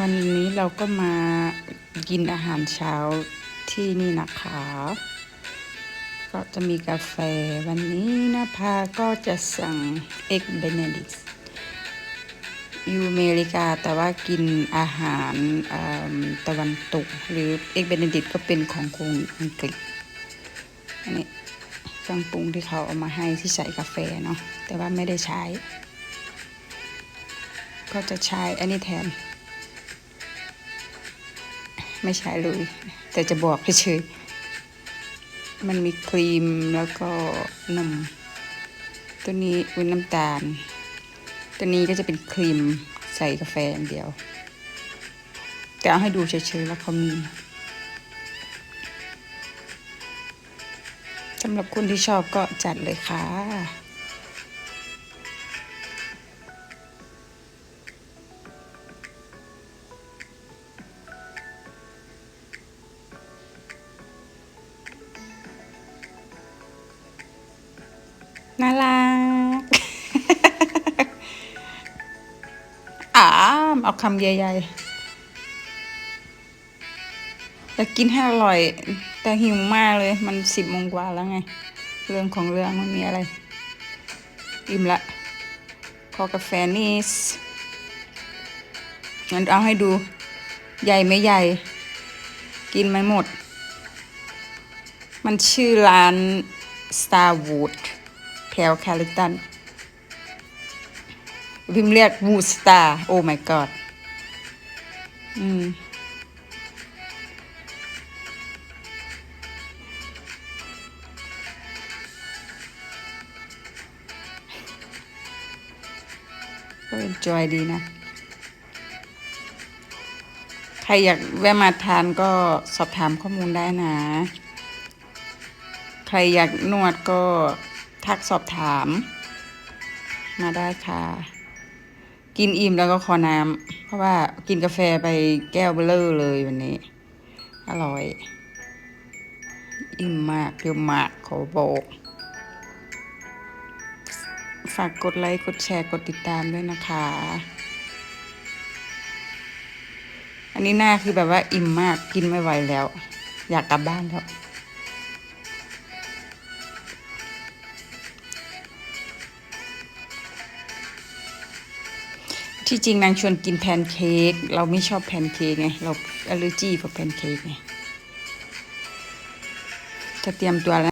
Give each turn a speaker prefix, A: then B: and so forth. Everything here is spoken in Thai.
A: วันนี้เราก็มากินอาหารเช้าที่นี่นะคะ ก็จะมีกาแฟวันนี้นะพาก็จะสั่งเอ็กเบเนดิกอยู่อเมริกาแต่ว่ากินอาหารตะวันตก หรือเอ็กเบเนดิกก็เป็นของคนอังกฤษอันนี้เครื่องปรุงที่เขาเอามาให้ที่ใส่กาแฟเนาะแต่ว่าไม่ได้ใช้ ก็จะใช้อันนี้แทน ไม่ใช้เลย แต่จะบอกเฉยๆมันมีครีมแล้วก็นมตัวนี้เป็นน้ำตาล ตัวนี้ก็จะเป็นครีมใส่กาแฟอย่างเดียว แต่เอาให้ดูเฉยๆว่าเขามีสำหรับคุณที่ชอบก็จัดเลยค่ะ น่ารักอ้ามเอาคำใหญ่ๆอยากกินให้อร่อย แต่หิวมากเลย มันสิบโมงกว่าแล้วไง เรื่องของเรื่องมันมีอะไร อิ่มละ ขอกาแฟนิสงั้นเอาให้ดู ใหญ่ไม่ใหญ่ กินไม่หมด มันชื่อร้าน Starwood แถวแคลิตันพิมเรียก Wood Star โอ้ my god อืมก็จอยดีนะ ใครอยากแวะมาทานก็สอบถามข้อมูลได้นะ ใครอยากนวดก็ ทักสอบถาม มาได้ค่ะ กินอิ่มแล้วก็ขอน้ำเพราะว่ากินกาแฟไปแก้วเบลเลอร์เลยวันนี้ อร่อย อิ่มมากเยอะมากขอบอกฝากกดไลค์ กดแชร์ กดติดตามด้วยนะคะ อันนี้หน้าคือแบบว่าอิ่มมากกินไม่ไหวแล้ว อยากกลับบ้านแล้ว ที่จริงนางชวนกินแพนเค้กเราไม่ชอบแพนเค้กไง เราอลเลอร์จีกับแพนเค้กไงจะเตรียมตัวแล้ว